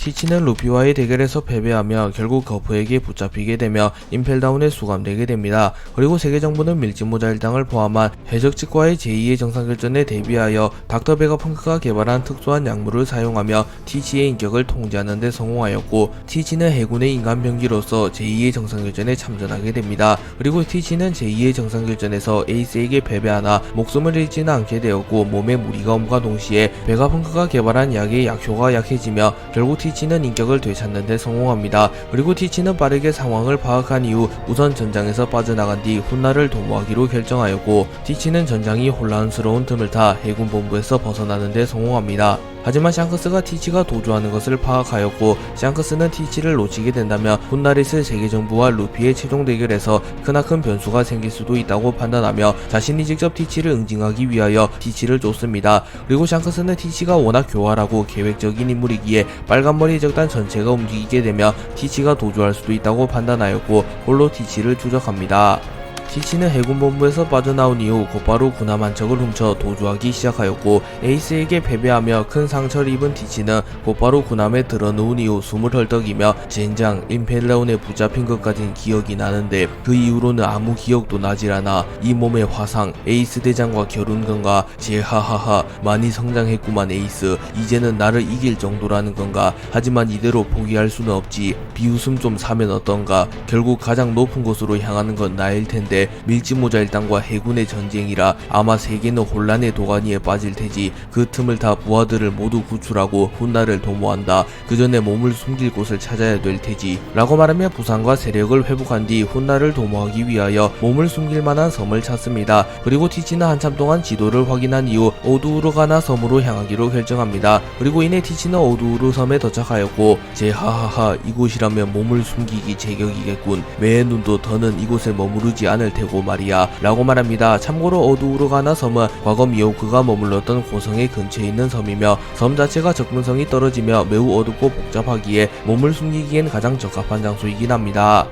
티치는 루피와의 대결에서 패배하며 결국 거프에게 붙잡히게 되며 임펠다운에 수감되게 됩니다. 그리고 세계정부는 밀짚모자 일당을 포함한 해적직과의 제2의 정상결전에 대비하여 닥터 베가 펑크가 개발한 특수한 약물을 사용하며 티치의 인격을 통제하는 데 성공하였고 티치는 해군의 인간 병기로서 제2의 정상결전에 참전하게 됩니다. 그리고 티치는 제2의 정상결전에서 에이스에게 패배하나 목숨을 잃지는 않게 되었고 몸에 무리가 옴과 동시에 베가 펑크가 개발한 약의 약효가 약해지며 결국 티 치는 인격을 되찾는 데 성공합니다. 그리고 티치는 빠르게 상황을 파악한 이후 우선 전장에서 빠져나간 뒤 훗나를 도모하기로 결정하였고 티치는 전장이 혼란스러운 틈을 타 해군 본부에서 벗어나는 데 성공합니다. 하지만 샹크스가 티치가 도주하는 것을 파악하였고 샹크스는 티치를 놓치게 된다면 있을 세계정부와 루피의 최종 대결에서 크나큰 변수가 생길 수도 있다고 판단하며 자신이 직접 티치를 응징하기 위하여 티치를 쫓습니다. 그리고 샹크스는 티치가 워낙 교활하고 계획적인 인물이기에 빨간머리 적단 전체가 움직이게 되며 티치가 도주할 수도 있다고 판단하였고 홀로 티치를 추적합니다. 티치는 해군본부에서 빠져나온 이후 곧바로 군함 한 척을 훔쳐 도주하기 시작하였고 에이스에게 패배하며 큰 상처를 입은 티치는 곧바로 군함에 들어누운 이후 숨을 헐떡이며 젠장 임펠라운에 붙잡힌 것까진 기억이 나는데 그 이후로는 아무 기억도 나질 않아 이 몸의 화상 에이스 대장과 결혼 건가 제하하하 많이 성장했구만 에이스. 이제는 나를 이길 정도라는 건가? 하지만 이대로 포기할 수는 없지. 비웃음 좀 사면 어떤가? 결국 가장 높은 곳으로 향하는 건 나일 텐데 밀짚모자 일당과 해군의 전쟁이라 아마 세계는 혼란의 도가니에 빠질 테지 그 틈을 타 부하들을 모두 구출하고 훗날을 도모한다. 그 전에 몸을 숨길 곳을 찾아야 될 테지. 라고 말하며 부상과 세력을 회복한 뒤 훗날을 도모하기 위하여 몸을 숨길 만한 섬을 찾습니다. 그리고 티치는 한참 동안 지도를 확인한 이후 오두우르 가나 섬으로 향하기로 결정합니다. 그리고 이내 티치는 오두우르 섬에 도착하였고 제하하하 이곳이라면 몸을 숨기기 제격이겠군. 매의 눈도 더는 이곳에 머무르지 않을 테고 말이야. 라고 말합니다. 참고로 어두우르가나 섬은 과거 미호크가 머물렀던 고성의 근처에 있는 섬이며 섬 자체가 접근성이 떨어지며 매우 어둡고 복잡하기에 몸을 숨기기엔 가장 적합한 장소이긴 합니다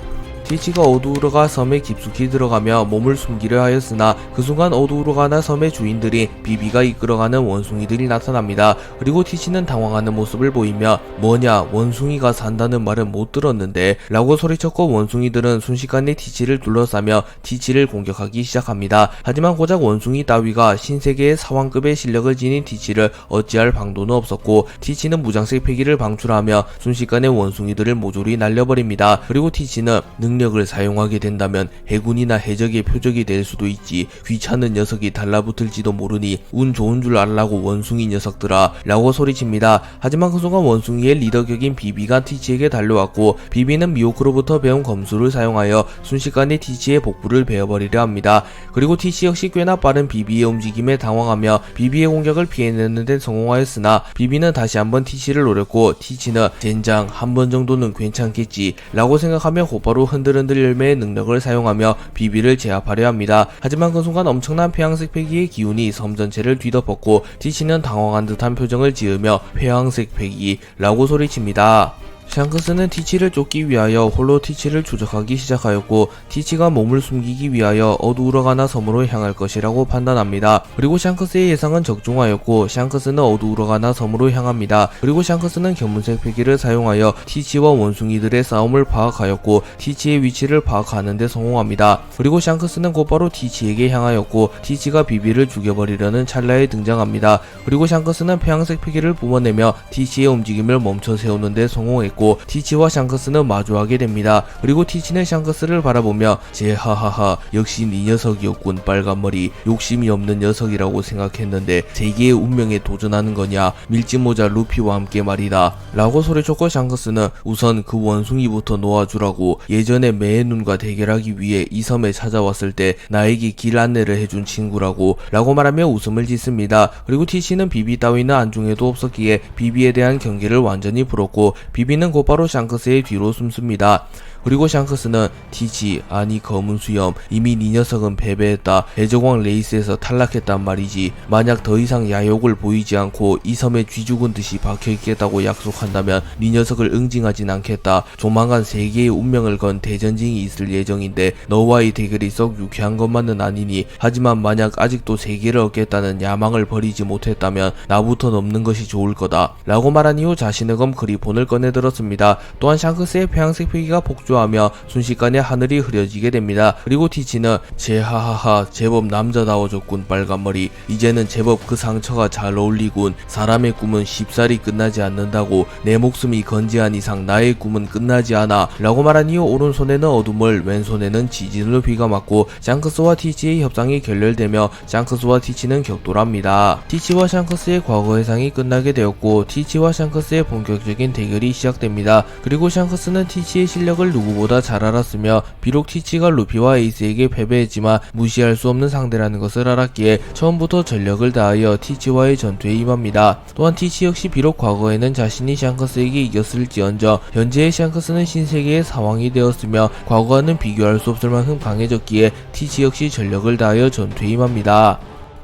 티치가 어두우르가 섬에 깊숙이 들어가며 몸을 숨기려 하였으나 그 순간 어두우르가나 섬의 주인들이 비비가 이끌어가는 원숭이들이 나타납니다. 그리고 티치는 당황하는 모습을 보이며 뭐냐 원숭이가 산다는 말은 못 들었는데 라고 소리쳤고 원숭이들은 순식간에 티치를 둘러싸며 티치를 공격하기 시작합니다. 하지만 고작 원숭이 따위가 신세계의 사왕급의 실력을 지닌 티치를 어찌할 방도는 없었고 티치는 무장색 패기를 방출하며 순식간에 원숭이들을 모조리 날려버립니다. 그리고 티치는 능 력을 사용하게 된다면 해군이나 해적의 표적이 될 수도 있지 귀찮은 녀석이 달라붙을지도 모르니 운 좋은 줄 알라고 원숭이 녀석들아 라고 소리칩니다. 하지만 그 순간 원숭이의 리더격인 비비가 티치에게 달려왔고 비비는 미호크로부터 배운 검수를 사용하여 순식간에 티치의 복부를 베어버리려 합니다. 그리고 티치 역시 꽤나 빠른 비비의 움직임에 당황하며 비비의 공격을 피해내는 데 성공하였으나 비비는 다시 한번 티치를 노렸고 티치는 젠장 한 번 정도는 괜찮겠지 라고 생각하며 곧바로 흔들 흔들 열매의 능력을 사용하며 비비를 제압하려 합니다. 하지만 그 순간 엄청난 폐양색 패기의 기운이 섬 전체를 뒤덮었고 티치는 당황한 듯한 표정을 지으며 폐양색 패기 라고 소리칩니다. 샹크스는 티치를 쫓기 위하여 홀로 티치를 추적하기 시작하였고 티치가 몸을 숨기기 위하여 어두우러가나 섬으로 향할 것이라고 판단합니다. 그리고 샹크스의 예상은 적중하였고 샹크스는 어두우러가나 섬으로 향합니다. 그리고 샹크스는 견문색 패기를 사용하여 티치와 원숭이들의 싸움을 파악하였고 티치의 위치를 파악하는 데 성공합니다. 그리고 샹크스는 곧바로 티치에게 향하였고 티치가 비비를 죽여버리려는 찰나에 등장합니다. 그리고 샹크스는 폐양색 패기를 뿜어내며 티치의 움직임을 멈춰 세우는 데 성공했고 있고 티치와 샹크스는 마주하게 됩니다. 그리고 티치는 샹크스를 바라보며 제하하하 역시 네 녀석이었군 빨간머리 욕심이 없는 녀석이라고 생각했는데 세계의 운명에 도전하는 거냐 밀짚모자 루피와 함께 말이다 라고 소리쳤고 샹크스는 우선 그 원숭이부터 놓아주라고 예전에 매의 눈과 대결하기 위해 이 섬에 찾아왔을 때 나에게 길 안내를 해준 친구라고 라고 말하며 웃음을 짓습니다. 그리고 티치는 비비 따위는 안중에도 없었기에 비비에 대한 경계를 완전히 풀었고 비비는 곧바로 샹크스의 뒤로 숨습니다. 그리고 샹크스는 티치 아니 검은 수염 이미 네 녀석은 패배했다 해적왕 레이스에서 탈락했단 말이지. 만약 더 이상 야욕을 보이지 않고 이 섬에 쥐죽은 듯이 박혀있겠다고 약속한다면 네 녀석을 응징하진 않겠다. 조만간 세계의 운명을 건 대전쟁이 있을 예정인데 너와의 대결이 썩 유쾌한 것만은 아니니. 하지만 만약 아직도 세계를 얻겠다는 야망을 버리지 못했다면 나부터 넘는 것이 좋을 거다. 라고 말한 이후 자신의 검 그리폰을 꺼내들었습니다. 또한 샹크스의 폐양색 표기가 복 주하며 순식간에 하늘이 흐려지게 됩니다. 그리고 티치는 제하하하 제법 남자다워졌군 빨간머리 이제는 제법 그 상처가 잘 어울리군 사람의 꿈은 쉽사리 끝나지 않는다고 내 목숨이 건재한 이상 나의 꿈은 끝나지 않아 라고 말한 이후 오른손에는 어둠을 왼손에는 지진을 휘감았고 샹크스와 티치의 협상이 결렬되며 샹크스와 티치는 격돌합니다. 티치와 샹크스의 과거 회상이 끝나게 되었고 티치와 샹크스의 본격적인 대결이 시작됩니다. 그리고 샹크스는 티치의 실력을 누구보다 잘 알았으며 비록 티치가 루피와 에이스에게 패배했지만 무시할 수 없는 상대라는 것을 알았기에 처음부터 전력을 다하여 티치와의 전투에 임합니다. 또한 티치 역시 비록 과거에는 자신이 샹크스에게 이겼을지언정 현재의 샹크스는 신세계의 사왕이 되었으며 과거와는 비교할 수 없을 만큼 강해졌기에 티치 역시 전력을 다하여 전투에 임합니다.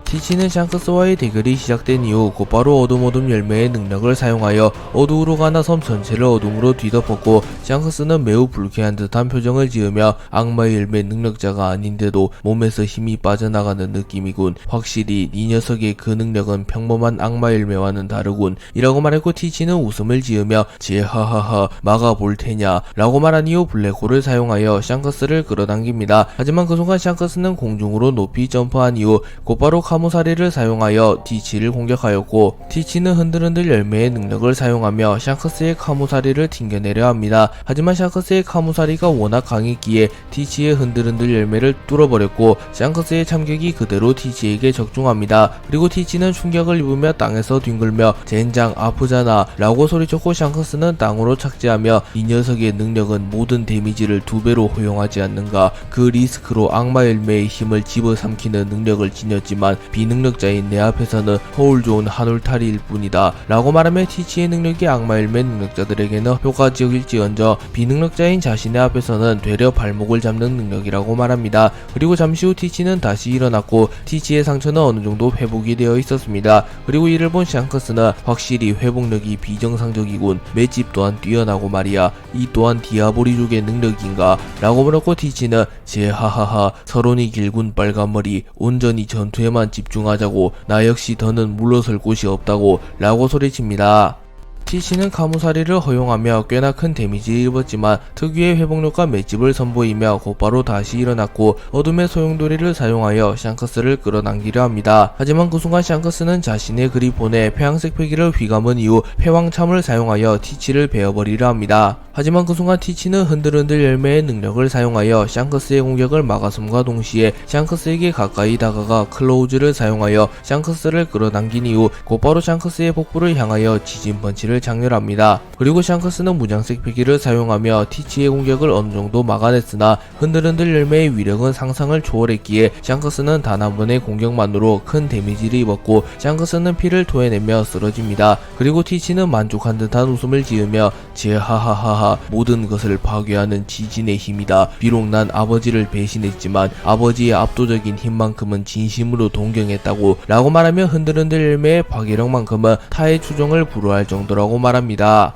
티치는 샹크스와의 대결이 시작된 이후 곧바로 어둠 어둠 열매의 능력을 사용하여 어두우로 가나 섬 전체를 어둠으로 뒤덮었고 샹크스는 매우 불쾌한 듯한 표정을 지으며 악마의 열매 능력자가 아닌데도 몸에서 힘이 빠져나가는 느낌이군. 확실히 이 녀석의 그 능력은 평범한 악마 열매와는 다르군. 이라고 말했고 티치는 웃음을 지으며 제하하하 막아볼 테냐 라고 말한 이후 블랙홀을 사용하여 샹크스를 끌어당깁니다. 하지만 그 순간 샹크스는 공중으로 높이 점프한 이후 곧바로 카 모사리를 사용하여 티치를 공격하였고 티치는 흔들흔들 열매의 능력을 사용하며 샹크스의 카모사리를 튕겨내려 합니다. 하지만 샹크스의 카모사리가 워낙 강했기에 티치의 흔들흔들 열매를 뚫어버렸고 샹크스의 참격이 그대로 티치에게 적중합니다. 그리고 티치는 충격을 입으며 땅에서 뒹굴며 젠장 아프잖아 라고 소리쳤고 샹크스는 땅으로 착지하며 이 녀석의 능력은 모든 데미지를 두 배로 허용하지 않는가 그 리스크로 악마 열매의 힘을 집어삼키는 능력을 지녔지만 비능력자인 내 앞에서는 허울 좋은 한울타리일 뿐이다. 라고 말하며 티치의 능력이 악마 열매 능력자들에게는 효과적일지언정 비능력자인 자신의 앞에서는 되려 발목을 잡는 능력이라고 말합니다. 그리고 잠시 후 티치는 다시 일어났고 티치의 상처는 어느 정도 회복이 되어 있었습니다. 그리고 이를 본 샹크스는 확실히 회복력이 비정상적이군. 맷집 또한 뛰어나고 말이야. 이 또한 디아보리족의 능력인가? 라고 물었고 티치는 제하하하 서론이 길군 빨간머리 온전히 전투에만 집중하자고 나 역시 더는 물러설 곳이 없다고 라고 소리칩니다. 티시는 카무사리를 허용하며 꽤나 큰 데미지를 입었지만 특유의 회복력과 맷집을 선보이며 곧바로 다시 일어났고 어둠의 소용돌이를 사용하여 샹크스를 끌어당기려 합니다. 하지만 그 순간 샹크스는 자신의 그리폰에 폐왕색 표기를 휘감은 이후 패왕참을 사용하여 티치를 베어버리려 합니다. 하지만 그 순간 티치는 흔들흔들 열매의 능력을 사용하여 샹크스의 공격을 막아섬과 동시에 샹크스에게 가까이 다가가 클로우즈를 사용하여 샹크스를 끌어당긴 이후 곧바로 샹크스의 복부를 향하여 지진 펀치를 장렬합니다. 그리고 샹크스는 무장색 표기를 사용하며 티치의 공격을 어느 정도 막아냈으나 흔들흔들 열매의 위력은 상상을 초월했기에 샹크스는 단 한 번의 공격만으로 큰 데미지를 입었고 샹크스는 피를 토해내며 쓰러집니다. 그리고 티치는 만족한 듯한 웃음을 지으며 제하하하하 모든 것을 파괴하는 지진의 힘이다. 비록 난 아버지를 배신했지만 아버지의 압도적인 힘만큼은 진심으로 동경했다고 라고 말하며 흔들흔들 열매의 파괴력만큼은 타의 추종을 불허할 정도라고 말합니다.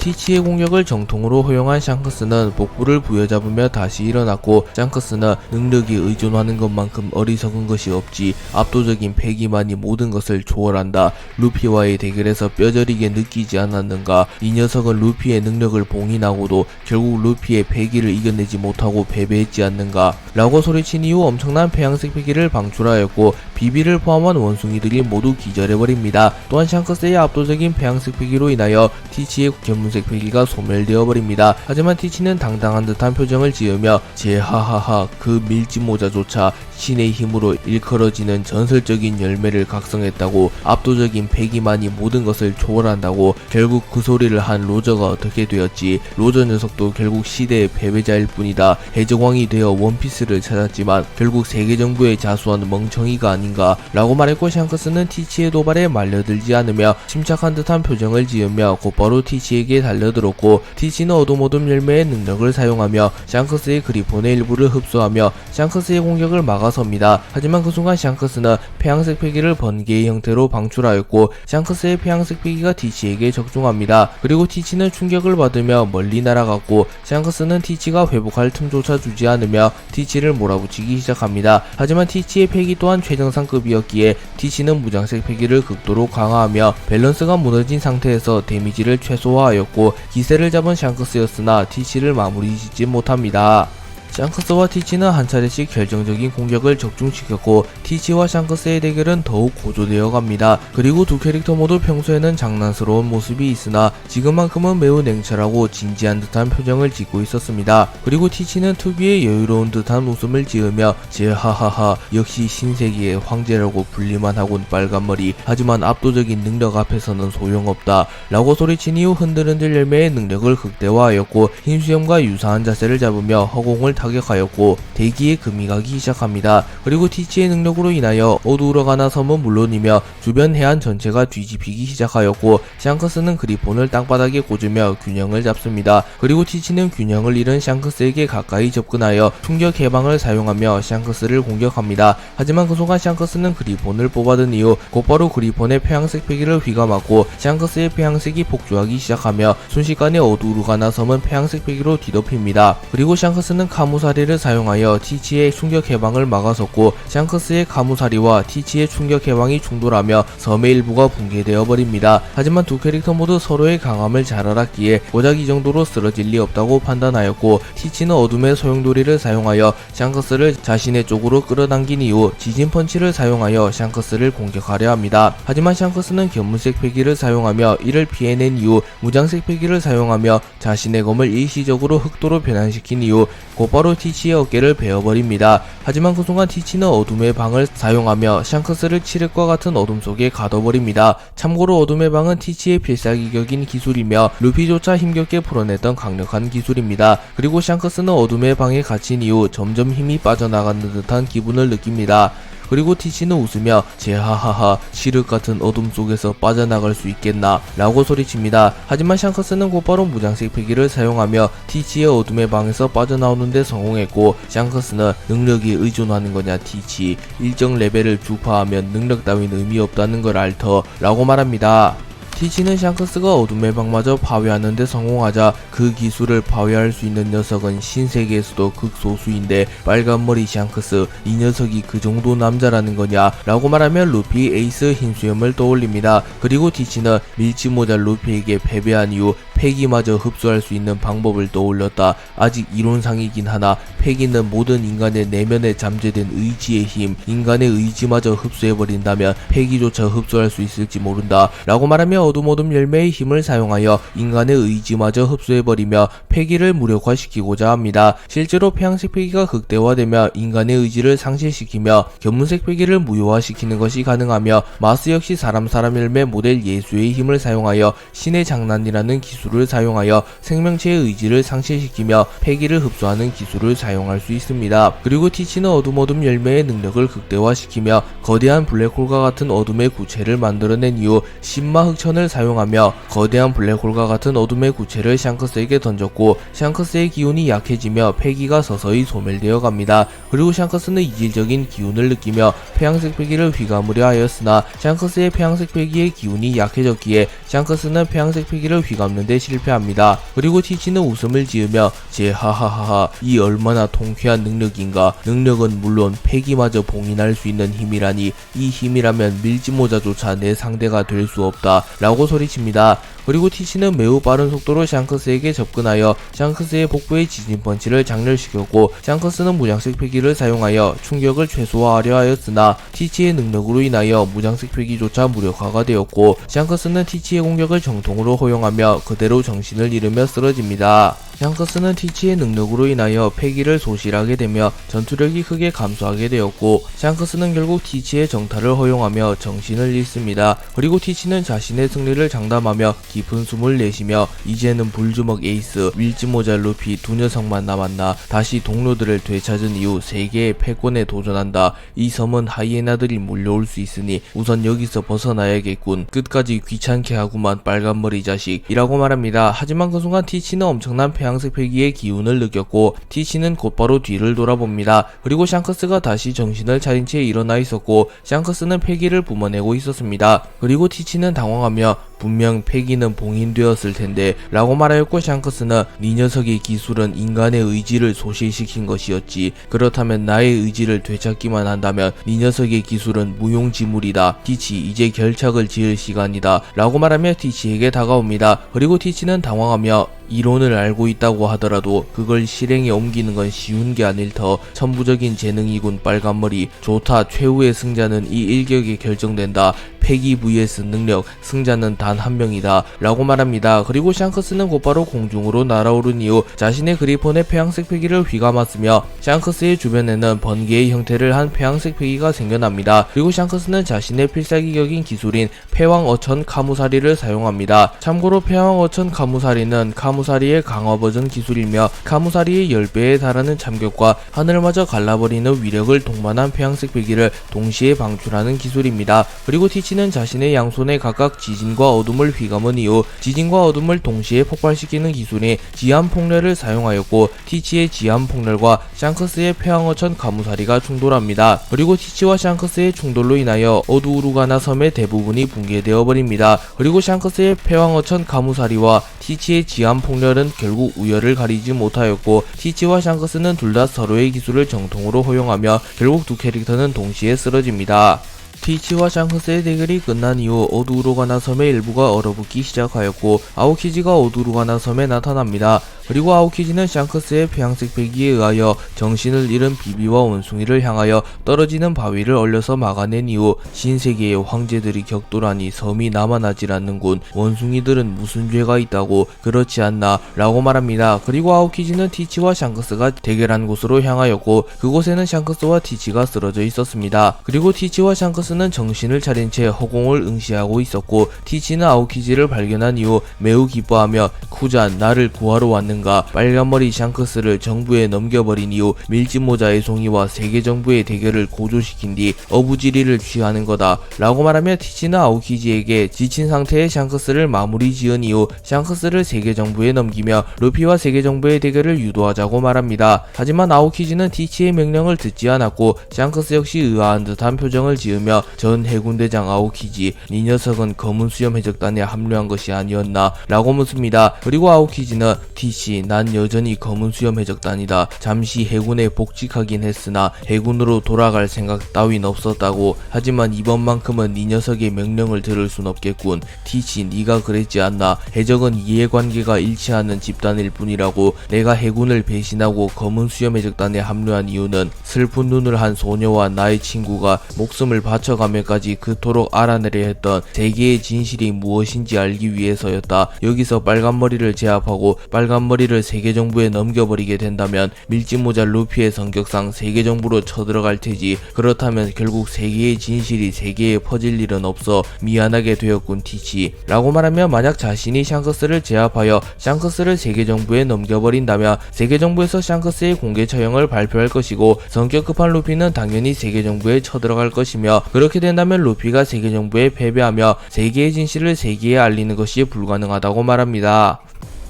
티치의 공격을 정통으로 허용한 샹크스는 복부를 부여잡으며 다시 일어났고 샹크스는 능력이 의존하는 것만큼 어리석은 것이 없지 압도적인 패기만이 모든 것을 초월한다. 루피와의 대결에서 뼈저리게 느끼지 않았는가? 이 녀석은 루피의 능력을 봉인하고도 결국 루피의 패기를 이겨내지 못하고 패배했지 않는가? 라고 소리친 이후 엄청난 폐양색 패기를 방출하였고 비비를 포함한 원숭이들이 모두 기절해버립니다. 또한 샹크스의 압도적인 폐양색 패기로 인하여 티치의 견문 색 패기가 소멸되어 버립니다. 하지만 티치는 당당한 듯한 표정을 지으며 제하하하 그 밀짚 모자조차 신의 힘으로 일컬어지는 전설적인 열매를 각성했다고 압도적인 패기만이 모든 것을 초월한다고 결국 그 소리를 한 로저가 어떻게 되었지? 로저 녀석도 결국 시대의 패배자일 뿐이다. 해적왕이 되어 원피스를 찾았지만 결국 세계 정부의 자수한 멍청이가 아닌가? 라고 말했고 샹크스는 티치의 도발에 말려들지 않으며 침착한 듯한 표정을 지으며 곧바로 티치에게 달려들었고 티치는 어둠어둠 열매의 능력을 사용하며 샹크스의 그리폰의 일부를 흡수하며 샹크스의 공격을 막아섭니다. 하지만 그 순간 샹크스는 폐양색 패기를 번개의 형태로 방출하였고 샹크스의 폐양색 패기가 티치에게 적중합니다. 그리고 티치는 충격을 받으며 멀리 날아갔고 샹크스는 티치가 회복할 틈조차 주지 않으며 티치를 몰아붙이기 시작합니다. 하지만 티치의 패기 또한 최정상급이었기에 티치는 무장색 패기를 극도로 강화하며 밸런스가 무너진 상태에서 데미지를 최소화하 였고 기세를 잡은 샹크스였으나 티치를 마무리 짓지 못합니다. 샹크스와 티치는 한 차례씩 결정적인 공격을 적중시켰고 티치와 샹크스의 대결은 더욱 고조되어 갑니다. 그리고 두 캐릭터 모두 평소에는 장난스러운 모습이 있으나 지금만큼은 매우 냉철하고 진지한 듯한 표정을 짓고 있었습니다. 그리고 티치는 특유의 여유로운 듯한 웃음을 지으며 제하하하 역시 신세계의 황제라고 불리만 하곤 빨간머리 하지만 압도적인 능력 앞에서는 소용없다 라고 소리친 이후 흔들흔들 열매의 능력을 극대화하였고 흰수염과 유사한 자세를 잡으며 허공을 타격하였고 대기에 금이 가기 시작합니다. 그리고 티치의 능력으로 인하여 어두울어가나 섬은 물론이며 주변 해안 전체가 뒤집히기 시작하였고 샹크스는 그리폰을 땅바닥에 꽂으며 균형을 잡습니다. 그리고 티치는 균형을 잃은 샹크스에게 가까이 접근하여 충격 해방을 사용하며 샹크스를 공격합니다. 하지만 그 순간 샹크스는 그리폰을 뽑아든 이후 곧바로 그리폰의 폐양색 패기를 휘감았고 샹크스의 폐양색이 폭주하기 시작하며 순식간에 어두우르가나 섬은 폐양색 패기로 뒤덮입니다. 그리고 샹크스는 카 무사리를 사용하여 티치의 충격 해방을 막아섰고 샹크스의 카무사리와 티치의 충격 해방이 충돌하며 섬의 일부가 붕괴되어 버립니다. 하지만 두 캐릭터 모두 서로의 강함을 잘 알았기에 고작 이 정도로 쓰러질 리 없다고 판단하였고 티치는 어둠의 소용돌이를 사용하여 샹크스를 자신의 쪽으로 끌어당긴 이후 지진 펀치를 사용하여 샹크스를 공격하려 합니다. 하지만 샹크스는 견문색 패기를 사용하며 이를 피해낸 이후 무장색 패기를 사용하며 자신의 검을 일시적으로 흑도로 변환시킨 이후 곧바로 티치의 어깨를 베어버립니다. 하지만 그 순간 티치는 어둠의 방을 사용하며 샹크스를 칠흑과 같은 어둠 속에 가둬버립니다. 참고로 어둠의 방은 티치의 필살기격인 기술이며 루피조차 힘겹게 풀어냈던 강력한 기술입니다. 그리고 샹크스는 어둠의 방에 갇힌 이후 점점 힘이 빠져나가는 듯한 기분을 느낍니다. 그리고 티치는 웃으며 제하하하 시륵 같은 어둠 속에서 빠져나갈 수 있겠나 라고 소리칩니다. 하지만 샹크스는 곧바로 무장색 패기를 사용하며 티치의 어둠의 방에서 빠져나오는데 성공했고 샹크스는 능력이 의존하는 거냐 티치 일정 레벨을 주파하면 능력 따윈 의미 없다는 걸 알터 라고 말합니다. 티치는 샹크스가 어둠의 방마저 파괴하는 데 성공하자 그 기술을 파괴할 수 있는 녀석은 신세계에서도 극소수인데 빨간머리 샹크스 이 녀석이 그 정도 남자라는 거냐 라고 말하면 루피 에이스 흰수염을 떠올립니다. 그리고 티치는 밀짚모자 루피에게 패배한 이후 패기마저 흡수할 수 있는 방법을 떠올렸다. 아직 이론상이긴 하나 패기는 모든 인간의 내면에 잠재된 의지의 힘, 인간의 의지마저 흡수해버린다면 패기조차 흡수할 수 있을지 모른다. 라고 말하며 어둠어둠 열매의 힘을 사용하여 인간의 의지마저 흡수해버리며 패기를 무력화시키고자 합니다. 실제로 폐양색 패기가 극대화되며 인간의 의지를 상실시키며 견문색 패기를 무효화시키는 것이 가능하며 마스 역시 사람 사람 열매 모델 예수의 힘을 사용하여 신의 장난이라는 기술을 사용하여 생명체의 의지를 상실시키며 패기를 흡수하는 기술을 사용할 수 있습니다. 그리고 티치는 어둠어둠 열매의 능력을 극대화시키며 거대한 블랙홀과 같은 어둠의 구체를 만들어낸 이후 신마 흑천을 사용하며 거대한 블랙홀과 같은 어둠의 구체를 샹크스에게 던졌고 샹크스의 기운이 약해지며 패기가 서서히 소멸되어 갑니다. 그리고 샹크스는 이질적인 기운을 느끼며 폐양색 패기를 휘감으려 하였으나 샹크스의 폐양색 패기의 기운이 약해졌기에 샹크스는 폐양색 패기를 휘감는데 실패합니다. 그리고 티치는 웃음을 지으며 제 하하하하 이 얼마나 통쾌한 능력인가 능력은 물론 패기마저 봉인할 수 있는 힘이라니 이 힘이라면 밀짚모자조차 내 상대가 될 수 없다 라고 소리칩니다. 그리고 티치는 매우 빠른 속도로 샹크스에게 접근하여 샹크스의 복부의 지진 펀치를 장렬시켰고 샹크스는 무장색 패기를 사용하여 충격을 최소화하려 하였으나 티치의 능력으로 인하여 무장색 패기조차 무력화가 되었고 샹크스는 티치의 공격을 정통으로 허용하며 그대로 정신을 잃으며 쓰러집니다. 샹크스는 티치의 능력으로 인하여 패기를 소실하게 되며 전투력이 크게 감소하게 되었고 샹크스는 결국 티치의 정탈을 허용하며 정신을 잃습니다. 그리고 티치는 자신의 승리를 장담하며 깊은 숨을 내쉬며 이제는 불주먹 에이스 밀지모자 루피 두 녀석만 남았나 다시 동료들을 되찾은 이후 세계의 패권에 도전한다. 이 섬은 하이에나들이 몰려올 수 있으니 우선 여기서 벗어나야겠군. 끝까지 귀찮게 하구만 빨간머리 자식이라고 말합니다. 하지만 그 순간 티치는 엄청난 폐양색 패기의 기운을 느꼈고 티치는 곧바로 뒤를 돌아봅니다. 그리고 샹크스가 다시 정신을 차린 채 일어나 있었고 샹크스는 패기를 뿜어내고 있었습니다. 그리고 티치는 당황하며 분명 패기는 봉인되었을 텐데 라고 말하였고 샹크스는 네 녀석의 기술은 인간의 의지를 소실시킨 것이었지. 그렇다면 나의 의지를 되찾기만 한다면 네 녀석의 기술은 무용지물이다. 티치 이제 결착을 지을 시간이다. 라고 말하며 티치에게 다가옵니다. 그리고 티치는 당황하며 이론을 알고 있다고 하더라도 그걸 실행에 옮기는 건 쉬운 게 아닐 터 천부적인 재능이군 빨간머리. 좋다. 최후의 승자는 이 일격에 결정된다. 패기 vs 능력. 승자는 단 한 명이다. 라고 말합니다. 그리고 샹크스는 곧바로 공중으로 날아오른 이후 자신의 그리폰의 폐양색 패기를 휘감았으며 샹크스의 주변에는 번개의 형태를 한 폐양색 패기가 생겨납니다. 그리고 샹크스는 자신의 필살기격인 기술인 패왕 어천 카무사리를 사용합니다. 참고로 패왕 어천 카무사리는 카무사리의 강화 버전 기술이며 카무사리의 10배에 달하는 참격과 하늘마저 갈라버리는 위력을 동반한 폐양색 패기를 동시에 방출하는 기술입니다. 그리고 티치는 자신의 양손에 각각 지진과 어둠을 휘감은 이후 지진과 어둠을 동시에 폭발시키는 기술인 지한 폭렬을 사용하였고 티치의 지한 폭렬과 샹크스의 폐왕어천 가무사리가 충돌합니다. 그리고 티치와 샹크스의 충돌로 인하여 어두우루가나 섬의 대부분이 붕괴되어 버립니다. 그리고 샹크스의 폐왕어천 가무사리와 티치의 지한 폭렬은 결국 우열을 가리지 못하였고 티치와 샹크스는 둘 다 서로의 기술을 정통으로 허용하며 결국 두 캐릭터는 동시에 쓰러집니다. 티치와 샹크스의 대결이 끝난 이후 어두우로가나 섬의 일부가 얼어붙기 시작하였고 아오키지가 어두우로가나 섬에 나타납니다. 그리고 아오키지는 샹크스의 폐양색 배기에 의하여 정신을 잃은 비비와 원숭이를 향하여 떨어지는 바위를 얼려서 막아낸 이후 신세계의 황제들이 격돌하니 섬이 남아나질 않는군 원숭이들은 무슨 죄가 있다고 그렇지 않나 라고 말합니다. 그리고 아오키지는 티치와 샹크스가 대결한 곳으로 향하였고 그곳에는 샹크스와 티치가 쓰러져 있었습니다. 그리고 티치와 샹크스는 정신을 차린 채 허공을 응시하고 있었고 티치는 아오키지를 발견한 이후 매우 기뻐하며 쿠잔 나를 구하러 왔는가 빨간머리 샹크스를 정부에 넘겨버린 이후 밀짚모자의 송이와 세계 정부의 대결을 고조시킨 뒤 어부지리를 취하는 거다 라고 말하며 티치는 아오키지에게 지친 상태의 샹크스를 마무리 지은 이후 샹크스를 세계 정부에 넘기며 루피와 세계 정부의 대결을 유도하자고 말합니다. 하지만 아오키지는 티치의 명령을 듣지 않았고 샹크스 역시 의아한 듯한 표정을 지으며 전 해군대장 아오키지 이 녀석은 검은 수염 해적단에 합류한 것이 아니었나 라고 묻습니다. 그리고 아오키지는 티치 난 여전히 검은 수염 해적단이다. 잠시 해군에 복직하긴 했으나 해군으로 돌아갈 생각 따윈 없었다고. 하지만 이번만큼은 네 녀석의 명령을 들을 순 없겠군. 티치 네가 그랬지 않나. 해적은 이해관계가 일치하는 집단일 뿐이라고. 내가 해군을 배신하고 검은 수염 해적단에 합류한 이유는 슬픈 눈을 한 소녀와 나의 친구가 목숨을 바쳐가면까지 그토록 알아내려 했던 세계의 진실이 무엇인지 알기 위해서였다. 여기서 빨간머리를 제압하고 빨간머리 를 세계 정부에 넘겨버리게 된다면 밀짚모자 루피의 성격상 세계 정부로 쳐들어갈 테지. 그렇다면 결국 세계의 진실이 세계에 퍼질 일은 없어 미안하게 되었군 티치. 라고 말하며 만약 자신이 샹크스를 제압하여 샹크스를 세계 정부에 넘겨버린다면 세계 정부에서 샹크스의 공개 처형을 발표할 것이고 성격 급한 루피는 당연히 세계 정부에 쳐들어갈 것이며 그렇게 된다면 루피가 세계 정부에 패배하며 세계의 진실을 세계에 알리는 것이 불가능하다고 말합니다.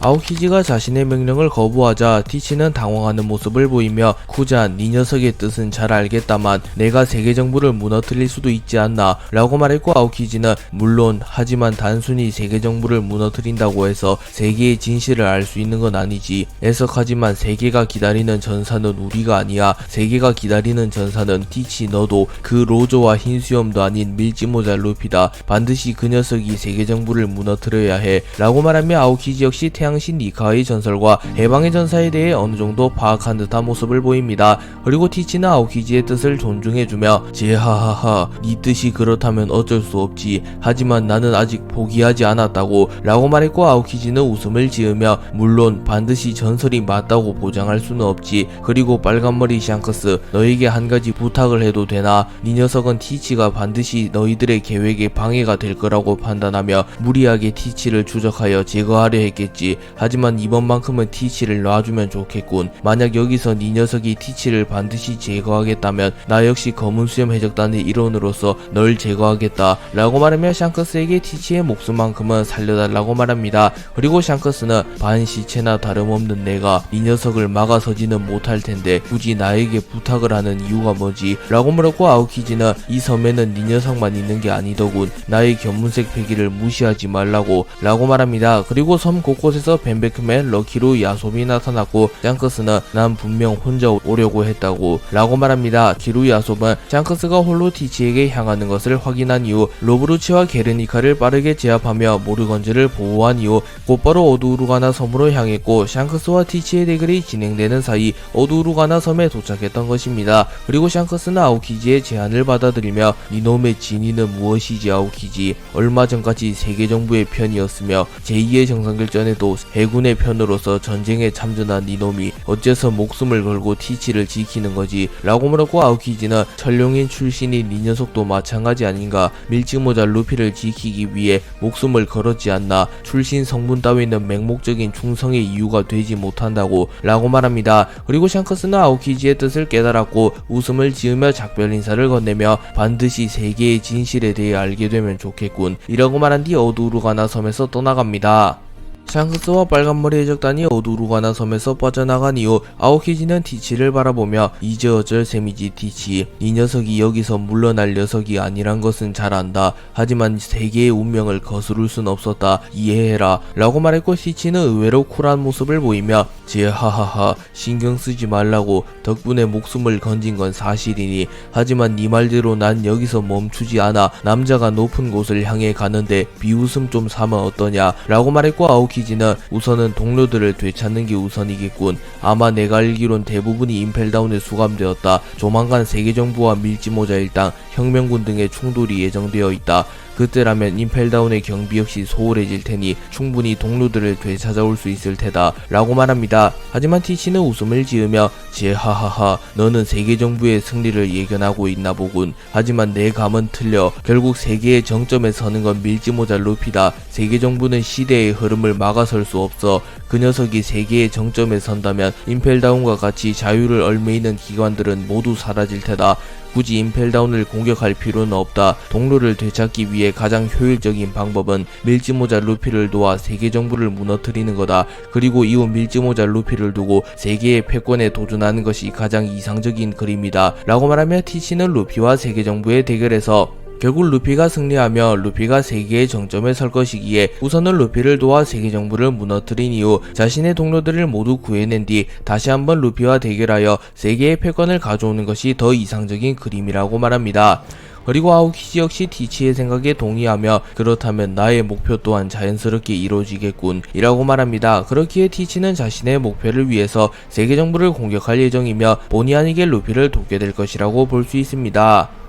아오키지가 자신의 명령을 거부하자 티치는 당황하는 모습을 보이며 쿠잔 네 녀석의 뜻은 잘 알겠다만 내가 세계 정부를 무너뜨릴 수도 있지 않나? 라고 말했고 아오키지는 물론 하지만 단순히 세계 정부를 무너뜨린다고 해서 세계의 진실을 알 수 있는 건 아니지. 애석하지만 세계가 기다리는 전사는 우리가 아니야. 세계가 기다리는 전사는 티치 너도 그 로저와 흰수염도 아닌 밀짚모자 루피다. 반드시 그 녀석이 세계 정부를 무너뜨려야 해. 라고 말하며 아오키지 역시 태양 태양신 니카의 전설과 해방의 전사에 대해 어느 정도 파악한 듯한 모습을 보입니다. 그리고 티치는 아오키지의 뜻을 존중해주며 제하하하 네 뜻이 그렇다면 어쩔 수 없지. 하지만 나는 아직 포기하지 않았다고 라고 말했고 아오키지는 웃음을 지으며 물론 반드시 전설이 맞다고 보장할 수는 없지. 그리고 빨간머리 샹크스 너에게 한 가지 부탁을 해도 되나? 네 녀석은 티치가 반드시 너희들의 계획에 방해가 될 거라고 판단하며 무리하게 티치를 추적하여 제거하려 했겠지 하지만 이번만큼은 티치를 놔주면 좋겠군. 만약 여기서 네 녀석이 티치를 반드시 제거하겠다면 나 역시 검은 수염 해적단의 일원으로서 널 제거하겠다. 라고 말하며 샹크스에게 티치의 목숨만큼은 살려달라고 말합니다. 그리고 샹크스는 반 시체나 다름없는 내가 이 녀석을 막아서지는 못할 텐데 굳이 나에게 부탁을 하는 이유가 뭐지? 라고 물었고 아오키지는 이 섬에는 네 녀석만 있는 게 아니더군. 나의 견문색 패기를 무시하지 말라고 라고 말합니다. 그리고 섬 곳곳에서 벤베크맨 럭키로 야솜이 나타났고 샹크스는 난 분명 혼자 오려고 했다고 라고 말합니다 키루 야솜은 샹크스가 홀로 티치에게 향하는 것을 확인한 이후 로브루치와 게르니카를 빠르게 제압하며 모르건즈를 보호한 이후 곧바로 어두우루가나 섬으로 향했고 샹크스와 티치의 대결이 진행되는 사이 어두우루가나 섬에 도착했던 것입니다. 그리고 샹크스는 아오키지의 제안을 받아들이며 이놈의 진위는 무엇이지 아오키지 얼마 전까지 세계 정부의 편이었으며 제2의 정상결전에도 해군의 편으로서 전쟁에 참전한 이놈이 어째서 목숨을 걸고 티치를 지키는 거지 라고 물었고 아오키지는 천룡인 출신인 이 녀석도 마찬가지 아닌가 밀짚모자 루피를 지키기 위해 목숨을 걸었지 않나 출신 성분 따위는 맹목적인 충성의 이유가 되지 못한다고 라고 말합니다. 그리고 샹크스는 아오키지의 뜻을 깨달았고 웃음을 지으며 작별 인사를 건네며 반드시 세계의 진실에 대해 알게 되면 좋겠군 이라고 말한 뒤 어두루가나 섬에서 떠나갑니다. 샹크스와 빨간머리 해적단이 어두루가나 섬에서 빠져나간 이후 아오키지는 티치를 바라보며 이제 어쩔 셈이지 티치 이 녀석이 여기서 물러날 녀석이 아니란 것은 잘 안다. 하지만 세계의 운명을 거스를 순 없었다. 이해해라. 라고 말했고 티치는 의외로 쿨한 모습을 보이며 제하하하 신경 쓰지 말라고 덕분에 목숨을 건진 건 사실이니. 하지만 네 말대로 난 여기서 멈추지 않아 남자가 높은 곳을 향해 가는데 비웃음 좀 사면 어떠냐? 라고 말했고 아오키 지는 우선은 동료들을 되찾는 게 우선이겠군. 아마 내가 알기론 대부분이 임펠다운에 수감되었다. 조만간 세계정부와 밀지모자 일당 혁명군 등의 충돌이 예정되어 있다 그때라면 임펠다운의 경비 역시 소홀해질 테니 충분히 동료들을 되찾아올 수 있을 테다 라고 말합니다. 하지만 티치는 웃음을 지으며 제하하하 너는 세계 정부의 승리를 예견하고 있나 보군. 하지만 내 감은 틀려 결국 세계의 정점에 서는 건 밀지모자 루피다. 세계 정부는 시대의 흐름을 막아설 수 없어. 그 녀석이 세계의 정점에 선다면 임펠다운과 같이 자유를 얽매이는 기관들은 모두 사라질 테다. 굳이 임펠다운을 공격할 필요는 없다. 동료를 되찾기 위해 가장 효율적인 방법은 밀지모자 루피를 도와 세계 정부를 무너뜨리는 거다. 그리고 이후 밀지모자 루피를 두고 세계의 패권에 도전하는 것이 가장 이상적인 그림이다. 라고 말하며 티치는 루피와 세계 정부의 대결에서 결국 루피가 승리하며 루피가 세계의 정점에 설 것이기에 우선은 루피를 도와 세계 정부를 무너뜨린 이후 자신의 동료들을 모두 구해낸 뒤 다시 한번 루피와 대결하여 세계의 패권을 가져오는 것이 더 이상적인 그림이라고 말합니다. 그리고 아오키지 역시 티치의 생각에 동의하며 그렇다면 나의 목표 또한 자연스럽게 이루어지겠군 이라고 말합니다. 그렇기에 티치는 자신의 목표를 위해서 세계 정부를 공격할 예정이며 본의 아니게 루피를 돕게 될 것이라고 볼 수 있습니다.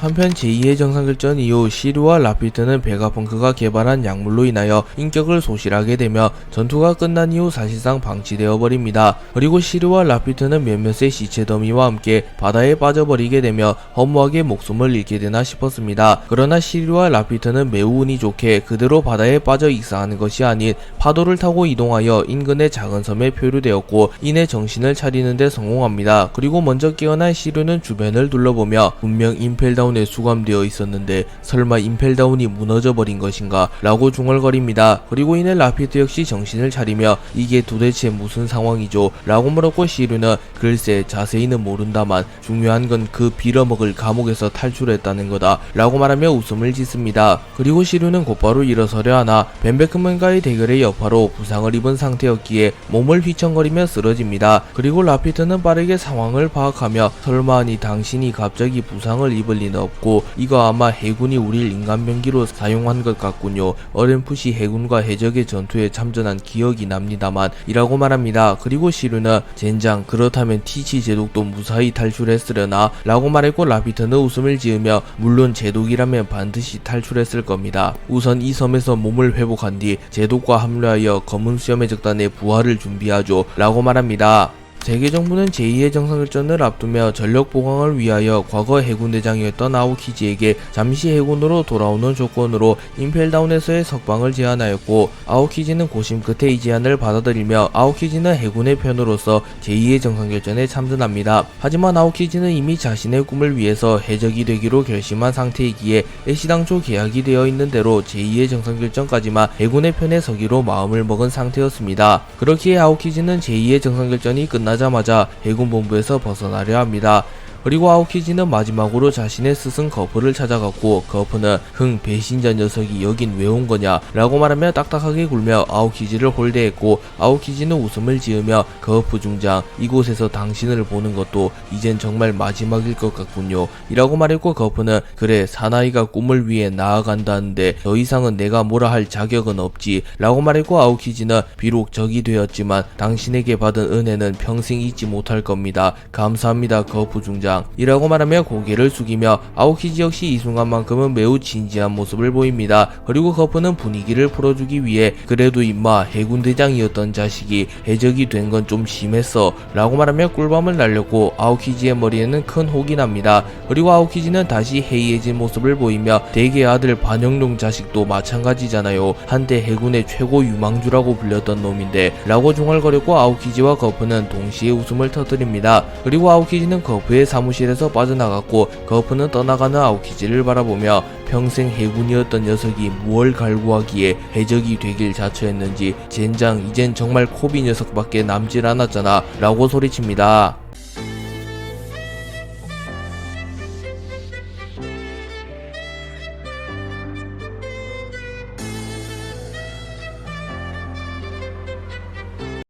한편 제2의 정상결전 이후 시루와 라피트는 베가펑크가 개발한 약물로 인하여 인격을 소실하게 되며 전투가 끝난 이후 사실상 방치되어 버립니다. 그리고 시루와 라피트는 몇몇의 시체 더미와 함께 바다에 빠져버리게 되며 허무하게 목숨을 잃게 되나 싶었습니다. 그러나 시루와 라피트는 매우 운이 좋게 그대로 바다에 빠져 익사하는 것이 아닌 파도를 타고 이동하여 인근의 작은 섬에 표류되었고 이내 정신을 차리는데 성공합니다. 그리고 먼저 깨어난 시루는 주변을 둘러보며 분명 임펠다운 임펠다운에 수감되어 있었는데 설마 임펠다운이 무너져 버린 것인가 라고 중얼거립니다. 그리고 이내 라피트 역시 정신을 차리며 이게 도대체 무슨 상황이죠? 라고 물었고 시류는 글쎄 자세히는 모른다만 중요한 건 그 빌어먹을 감옥에서 탈출했다는 거다 라고 말하며 웃음을 짓습니다. 그리고 시류는 곧바로 일어서려 하나 벤베크맨과의 대결의 여파로 부상을 입은 상태였기에 몸을 휘청거리며 쓰러집니다. 그리고 라피트는 빠르게 상황을 파악하며 설마하니 당신이 갑자기 부상을 입을 리는 없고 이거 아마 해군이 우릴 인간병기로 사용한 것 같군요. 어렴풋이 해군과 해적의 전투에 참전한 기억이 납니다만 이라고 말합니다. 그리고 시루는 젠장 그렇다면 티치 제독도 무사히 탈출했으려나 라고 말했고 라피트는 웃음을 지으며 물론 제독이라면 반드시 탈출했을 겁니다. 우선 이 섬에서 몸을 회복한 뒤 제독과 합류하여 검은 수염의 적단의 부활을 준비하죠 라고 말합니다. 세계 정부는 제2의 정상결전을 앞두며 전력 보강을 위하여 과거 해군대장이었던 아오키지에게 잠시 해군으로 돌아오는 조건으로 임펠다운에서의 석방을 제안하였고 아오키지는 고심 끝에 이 제안을 받아들이며 아오키지는 해군의 편으로서 제2의 정상결전에 참전합니다. 하지만 아오키지는 이미 자신의 꿈을 위해서 해적이 되기로 결심한 상태이기에 애시당초 계약이 되어 있는 대로 제2의 정상결전까지만 해군의 편에 서기로 마음을 먹은 상태였습니다. 그렇기에 아오키지는 제2의 정상결전이 끝나 자마자 해군본부에서 벗어나려 합니다. 그리고 아오키지는 마지막으로 자신의 스승 거프를 찾아갔고 거프는 흥 배신자 녀석이 여긴 왜 온 거냐? 라고 말하며 딱딱하게 굴며 아오키지를 홀대했고 아오키지는 웃음을 지으며 거프 중장 이곳에서 당신을 보는 것도 이젠 정말 마지막일 것 같군요. 이라고 말했고 거프는 그래 사나이가 꿈을 위해 나아간다는데 더 이상은 내가 뭐라 할 자격은 없지. 라고 말했고 아오키지는 비록 적이 되었지만 당신에게 받은 은혜는 평생 잊지 못할 겁니다. 감사합니다 거프 중장 이라고 말하며 고개를 숙이며 아오키지 역시 이 순간만큼은 매우 진지한 모습을 보입니다. 그리고 거프는 분위기를 풀어주기 위해 그래도 임마 해군 대장이었던 자식이 해적이 된 건 좀 심했어 라고 말하며 꿀밤을 날렸고 아오키지의 머리에는 큰 혹이 납니다. 그리고 아오키지는 다시 해이해진 모습을 보이며 대개 아들 반영룡 자식도 마찬가지잖아요. 한때 해군의 최고 유망주라고 불렸던 놈인데 라고 중얼거렸고 아오키지와 거프는 동시에 웃음을 터뜨립니다. 그리고 아오키지는 거프의 사무실에서 빠져나갔고 거프는 떠나가는 아오키지를 바라보며 평생 해군이었던 녀석이 무얼 갈구하기에 해적이 되길 자처했는지 젠장 이젠 정말 코비 녀석밖에 남질 않았잖아 라고 소리칩니다.